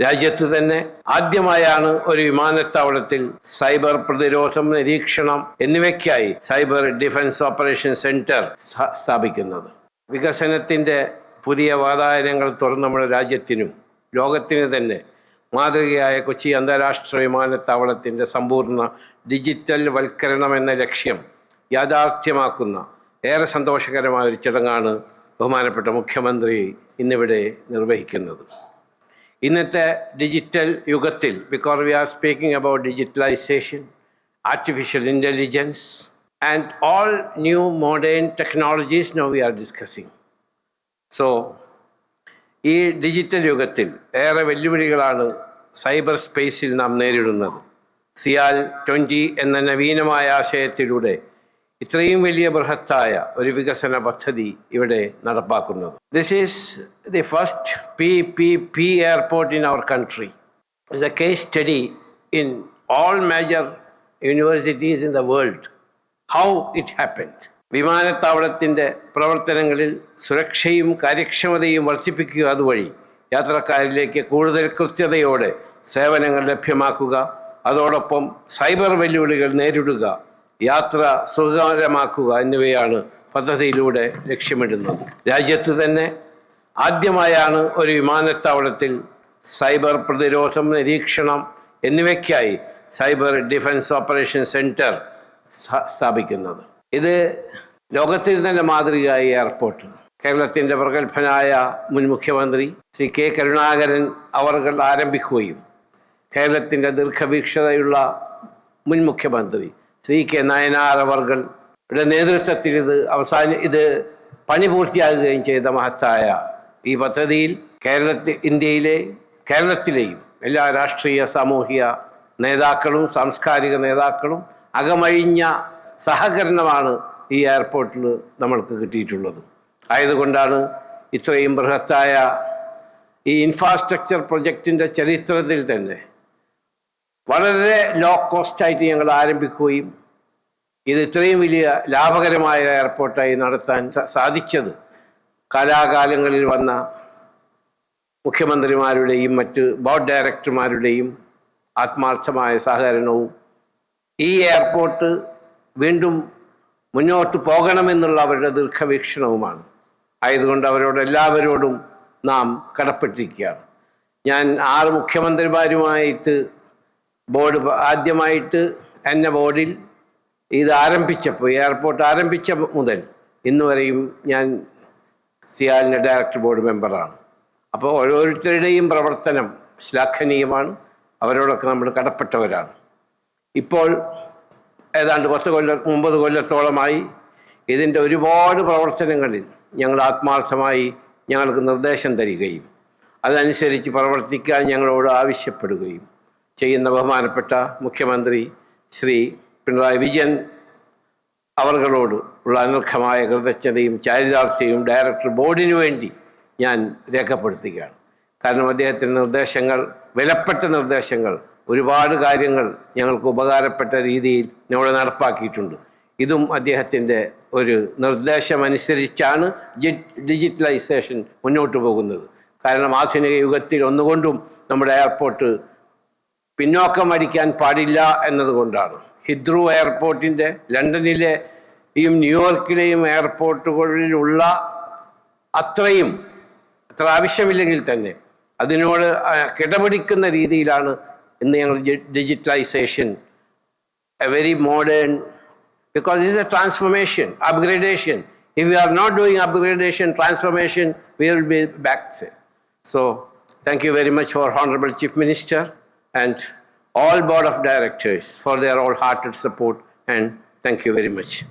രാജ്യത്ത് തന്നെ ആദ്യമായാണ് ഒരു വിമാനത്താവളത്തിൽ സൈബർ പ്രതിരോധം നിരീക്ഷണം എന്നിവയ്ക്കായി സൈബർ ഡിഫൻസ് ഓപ്പറേഷൻ സെന്റർ സ്ഥാ- സ്ഥാപിക്കുന്നത്. വികസനത്തിന്റെ പുതിയ വാതായനങ്ങൾ തുറന്ന് നമ്മുടെ രാജ്യത്തിനും ലോകത്തിന് തന്നെ മാതൃകയായ കൊച്ചി അന്താരാഷ്ട്ര വിമാനത്താവളത്തിന്റെ സമ്പൂർണ ഡിജിറ്റൽ വൽക്കരണം എന്ന ലക്ഷ്യം യാഥാർത്ഥ്യമാക്കുന്ന ഏറെ സന്തോഷകരമായ ഒരു ചടങ്ങാണ് ബഹുമാനപ്പെട്ട മുഖ്യമന്ത്രി ഇന്നിവിടെ നിർവഹിക്കുന്നത്. ഇന്നത്തെ ഡിജിറ്റൽ യുഗത്തിൽ because we are speaking about digitalisation artificial intelligence and all new modern technologies no we are discussing so ഈ ഡിജിറ്റൽ യുഗത്തിൽ ഏറെ വെല്ലുവിളികളാണ് സൈബർ സ്പേസിൽ നാം നേരിടുന്നത്. സിയാൽ ട്വന്റി എന്ന നവീനമായ ആശയത്തിലൂടെ ഇത്രയും വലിയ ബൃഹത്തായ ഒരു വികസന പദ്ധതി ഇവിടെ നടപ്പാക്കുന്നത് this is the first P P P airport in our country is a case study in all major universities in the world how it happened. വിമാനത്താവളത്തിന്റെ പ്രവർത്തനങ്ങളിൽ സുരക്ഷയും കാര്യക്ഷമതയും വർദ്ധിപ്പിക്കുക അതുവഴി യാത്രക്കാരിലേക്ക് കൂടുതൽ കൃത്യതയോടെ സേവനങ്ങൾ ലഭ്യമാക്കുക അതോടൊപ്പം സൈബർ വെല്ലുവിളികൾ നേരിടുക യാത്ര സുഖകരമാക്കുക എന്നിവയാണ് പദ്ധതിയിലൂടെ ലക്ഷ്യമിടുന്നത്. രാജ്യത്ത് തന്നെ ആദ്യമായാണ് ഒരു വിമാനത്താവളത്തിൽ സൈബർ പ്രതിരോധം നിരീക്ഷണം എന്നിവയ്ക്കായി സൈബർ ഡിഫൻസ് ഓപ്പറേഷൻ സ്ഥാ- സ്ഥാപിക്കുന്നത്. ഇത് ലോകത്തിൽ തന്നെ മാതൃകയായി എയർപോർട്ട് കേരളത്തിന്റെ പ്രഗത്ഭനായ മുൻ മുഖ്യമന്ത്രി ശ്രീ കെ കരുണാകരൻ അവർകൾ ആരംഭിക്കുകയും കേരളത്തിന്റെ ദീർഘവീക്ഷതയുള്ള മുൻ മുഖ്യമന്ത്രി ശ്രീ കെ നയനാർ അവർകളുടെ നേതൃത്വത്തിൽ ഇത് അവസാന ഇത് പണി പൂർത്തിയാകുകയും ചെയ്ത മഹത്തായ ഈ പദ്ധതിയിൽ കേരളത്തിൽ ഇന്ത്യയിലെ കേരളത്തിലെയും എല്ലാ രാഷ്ട്രീയ സാമൂഹിക നേതാക്കളും സാംസ്കാരിക നേതാക്കളും അകമഴിഞ്ഞ സഹകരണമാണ് ഈ എയർപോർട്ടിൽ നമ്മൾക്ക് കിട്ടിയിട്ടുള്ളത്. ആയതുകൊണ്ടാണ് ഇത്രയും ബൃഹത്തായ ഈ ഇൻഫ്രാസ്ട്രക്ചർ പ്രൊജക്റ്റിന്റെ ചരിത്രത്തിൽ തന്നെ വളരെ ലോ കോസ്റ്റായിട്ട് ഞങ്ങൾ ആരംഭിക്കുകയും ഇത് ഇത്രയും വലിയ ലാഭകരമായ എയർപോർട്ടായി നടത്താൻ സാധിച്ചത് കാലാകാലങ്ങളിൽ വന്ന മുഖ്യമന്ത്രിമാരുടെയും മറ്റ് ബോർഡ് ഡയറക്ടർമാരുടെയും ആത്മാർത്ഥമായ സഹകരണവും ഈ എയർപോർട്ട് വീണ്ടും മുന്നോട്ട് പോകണമെന്നുള്ള അവരുടെ ദീർഘവീക്ഷണവുമാണ്. ആയതുകൊണ്ട് അവരോട് എല്ലാവരോടും നാം കടപ്പെട്ടിരിക്കുകയാണ്. ഞാൻ ആറ് മുഖ്യമന്ത്രിമാരുമായിട്ട് ബോർഡ് ആദ്യമായിട്ട് എന്നെ ബോർഡിൽ ഇത് ആരംഭിച്ചപ്പോൾ എയർപോർട്ട് ആരംഭിച്ച മുതൽ ഇന്ന് വരെയും ഞാൻ സിയാലിന്റെ ഡയറക്ടർ ബോർഡ് മെമ്പറാണ്. അപ്പോൾ ഓരോരുത്തരുടെയും പ്രവർത്തനം ശ്ലാഘനീയമാണ്. അവരോടൊക്കെ നമ്മൾ കടപ്പെട്ടവരാണ്. ഇപ്പോൾ ഏതാണ്ട് പത്ത് കൊല്ല ഒമ്പത് കൊല്ലത്തോളമായി ഇതിന്റെ ഒരുപാട് പ്രവർത്തനങ്ങളിൽ ഞങ്ങൾ ആത്മാർത്ഥമായി ഞങ്ങൾക്ക് നിർദ്ദേശം തരികയും അതനുസരിച്ച് പ്രവർത്തിക്കാൻ ഞങ്ങളോട് ആവശ്യപ്പെടുകയും ചെയ്യുന്ന ബഹുമാനപ്പെട്ട മുഖ്യമന്ത്രി ശ്രീ പിണറായി വിജയൻ അവർകളോട് ഉള്ള അനർഹമായ കൃതജ്ഞതയും ചാരിതാർത്ഥ്യവും ഡയറക്ടർ ബോർഡിനു വേണ്ടി ഞാൻ രേഖപ്പെടുത്തുകയാണ്. കാരണം അദ്ദേഹത്തിന്റെ നിർദ്ദേശങ്ങൾ വിലപ്പെട്ട നിർദ്ദേശങ്ങൾ ഒരുപാട് കാര്യങ്ങൾ ഞങ്ങൾക്ക് ഉപകാരപ്പെട്ട രീതിയിൽ ഞങ്ങൾ നടപ്പാക്കിയിട്ടുണ്ട്. ഇതും അദ്ദേഹത്തിന്റെ ഒരു നിർദ്ദേശമനുസരിച്ചാണ് ഡിജിറ്റലൈസേഷൻ മുന്നോട്ട് പോകുന്നത്. കാരണം ആധുനിക യുഗത്തിൽ ഒന്നുകൊണ്ടും നമ്മുടെ എയർപോർട്ട് പിന്നോക്കം വരിക്കാൻ പാടില്ല എന്നതുകൊണ്ടാണ്. ഹിദ്രു എയർപോർട്ടിന്റെ ലണ്ടനിലെയും ന്യൂയോർക്കിലെയും എയർപോർട്ടുകളിലുള്ള അത്രയും അത്ര ആവശ്യമില്ലെങ്കിൽ തന്നെ അതിനോട് കിടപിടിക്കുന്ന രീതിയിലാണ് ഇന്ന് ഞങ്ങൾ digitalisation a very modern because is a transformation upgradation if you are not doing upgradation transformation will be back so thank you very much for honourable chief minister and all Board of Directors for their all-hearted support and thank you very much.